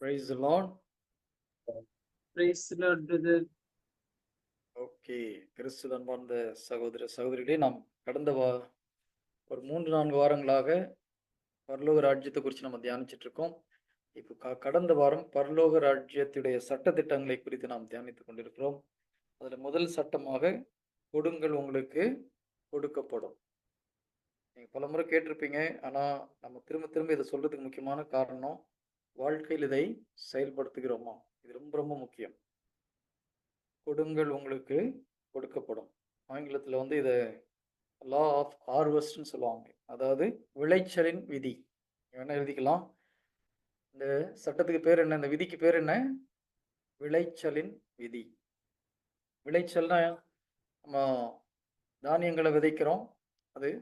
Praise the Lord. Praise the Lord, brother. Okay கிறிஸ்து அன்பார்ந்த சகோதர சகோதரிகளே நாம் கடந்த வா ஒரு மூன்று நான்கு வாரங்களாக பரலோக ராஜ்யத்தை குறித்து நம்ம தியானிச்சிட்டு இருக்கோம் இப்போ க கடந்த வாரம் பரலோக ராஜ்யத்துடைய சட்டதிட்டங்களை குறித்து நாம் தியானித்துக் கொண்டிருக்கிறோம் அதில் முதல் சட்டமாக கொடுங்கள் உங்களுக்கு கொடுக்கப்படும் பல முறை கேட்டிருப்பீங்க. ஆனால் நம்ம திரும்ப திரும்ப இதை சொல்றதுக்கு முக்கியமான காரணம் வாழ்க்கையில் இதை செயல்படுத்துகிறோமா? இது ரொம்ப ரொம்ப முக்கியம். கொடுங்கள் உங்களுக்கு கொடுக்கப்படும். ஆங்கிலத்தில் வந்து இதை லா ஆஃப் ஹார்வெஸ்ட்னு சொல்லுவாங்க. அதாவது விளைச்சலின் விதி. வேணால் எழுதிக்கலாம். இந்த சட்டத்துக்கு பேர் என்ன? இந்த விதிக்கு பேர் என்ன? விளைச்சலின் விதி. விளைச்சல்னா நம்ம தானியங்களை விதைக்கிறோம்.